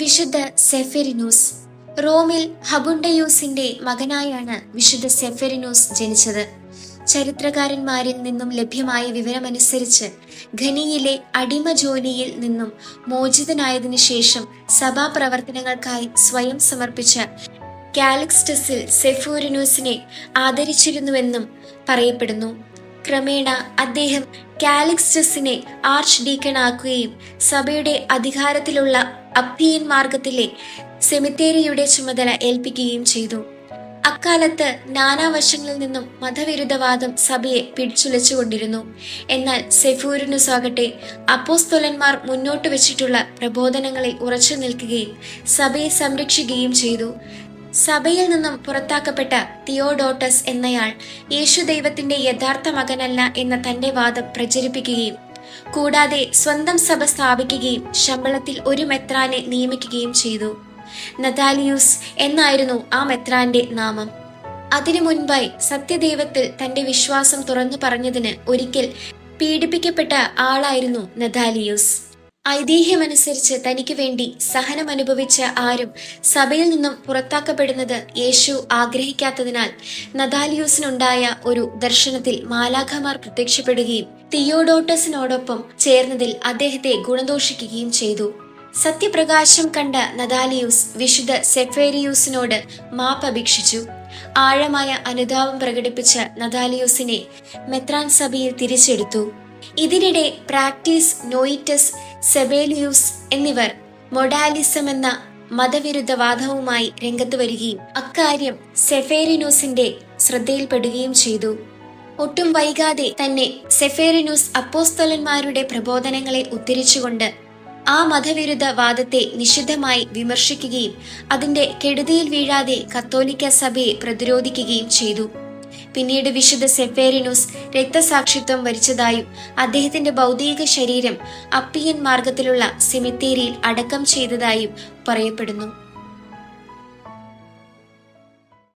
വിശുദ്ധ സെഫെറിനൂസ് റോമിൽ ഹബുണ്ടയൂസിന്റെ മകനായാണ് വിശുദ്ധ സെഫെറിനൂസ് ജനിച്ചത്. ചരിത്രകാരന്മാരിൽ നിന്നും ലഭ്യമായ വിവരമനുസരിച്ച് ഖനിയിലെ അടിമ ജോലിയിൽ നിന്നും മോചിതനായതിനു ശേഷം സഭാ പ്രവർത്തനങ്ങൾക്കായി സ്വയം സമർപ്പിച്ച കാലിക്സ്റ്റസിൽ സെഫൂരിനൂസിനെ ആദരിച്ചിരുന്നുവെന്നും പറയപ്പെടുന്നു. ക്രമേണ അദ്ദേഹം കാലിക്സ്റ്റസിനെ ആർച്ച് ഡീക്കൺ ആക്കുകയും സഭയുടെ അധികാരത്തിലുള്ള അപ്പിയൻ മാർഗത്തിലെ സെമിത്തേരിയുടെ ചുമതല ഏൽപ്പിക്കുകയും ചെയ്തു. അക്കാലത്ത് നാനാവശങ്ങളിൽ നിന്നും മതവിരുദ്ധവാദം സഭയെ പിടിച്ചുലച്ചുകൊണ്ടിരുന്നു. എന്നാൽ സെഫൂരിനു സ്വാഗട്ടെ അപ്പോസ്തോലന്മാർ മുന്നോട്ട് വെച്ചിട്ടുള്ള പ്രബോധനങ്ങളിൽ ഉറച്ചു നിൽക്കുകയും സഭയെ സംരക്ഷിക്കുകയും ചെയ്തു. സഭയിൽ നിന്നും പുറത്താക്കപ്പെട്ട തിയോഡോട്ടസ് എന്നയാൾ യേശു ദൈവത്തിന്റെ യഥാർത്ഥ മകനല്ല എന്ന തന്റെ വാദം പ്രചരിപ്പിക്കുകയും കൂടാതെ സ്വന്തം സഭ സ്ഥാപിക്കുകയും ശമ്പളത്തിൽ ഒരു മെത്രാനെ നിയമിക്കുകയും ചെയ്തു. നതാലിയൂസ് എന്നായിരുന്നു ആ മെത്രാന്റെ നാമം. അതിനു മുൻപായി സത്യദൈവത്തിൽ തന്റെ വിശ്വാസം തുറന്നു പറഞ്ഞതിന് ഒരിക്കൽ പീഡിപ്പിക്കപ്പെട്ട ആളായിരുന്നു നതാലിയൂസ്. ഐതിഹ്യമനുസരിച്ച് തനിക്ക് വേണ്ടി സഹനം അനുഭവിച്ച ആരും സഭയിൽ നിന്നും പുറത്താക്കപ്പെടുന്നത് യേശു ആഗ്രഹിക്കാത്തതിനാൽ നദാലിയൂസിനുണ്ടായ ഒരു ദർശനത്തിൽ മാലാഖമാർ പ്രത്യക്ഷപ്പെടുകയും തിയോഡോട്ടസിനോടൊപ്പം ചേർന്നതിൽ അദ്ദേഹത്തെ ഗുണദോഷിക്കുകയും ചെയ്തു. സത്യപ്രകാശം കണ്ട നദാലിയൂസ് വിശുദ്ധ സെഫേരിയൂസിനോട് മാപ്പ് അപേക്ഷിച്ചു ആഴമായ അനുതാപം പ്രകടിപ്പിച്ച നദാലിയൂസിനെ മെത്രാൻ സഭയിൽ തിരിച്ചെടുത്തു. ഇതിനിടെ പ്രാക്ടീസ് നോയിറ്റസ് സെബേലിയൂസ് എന്നിവർ മൊഡാലിസം എന്ന മതവിരുദ്ധ വാദവുമായി രംഗത്ത് വരികയും അക്കാര്യം സെഫേരിനോസിന്റെ ശ്രദ്ധയിൽപ്പെടുകയും ചെയ്തു. ഒട്ടും വൈകാതെ തന്നെ സെഫേറിനുസ് അപ്പോസ്തലന്മാരുടെ പ്രബോധനങ്ങളെ ഉദ്ധരിച്ചുകൊണ്ട് ആ മതവിരുദ്ധ വാദത്തെ നിശിതമായി വിമർശിക്കുകയും അതിന്റെ കെടുതിയിൽ വീഴാതെ കത്തോലിക്ക സഭയെ പ്രതിരോധിക്കുകയും ചെയ്തു. പിന്നീട് വിശുദ്ധ സെഫേറിനുസ് രക്തസാക്ഷിത്വം വരിച്ചതായും അദ്ദേഹത്തിന്റെ ഭൗതിക ശരീരം അപ്പിയൻ മാർഗത്തിലുള്ള സെമിത്തേരിയിൽ അടക്കം ചെയ്തതായും പറയപ്പെടുന്നു.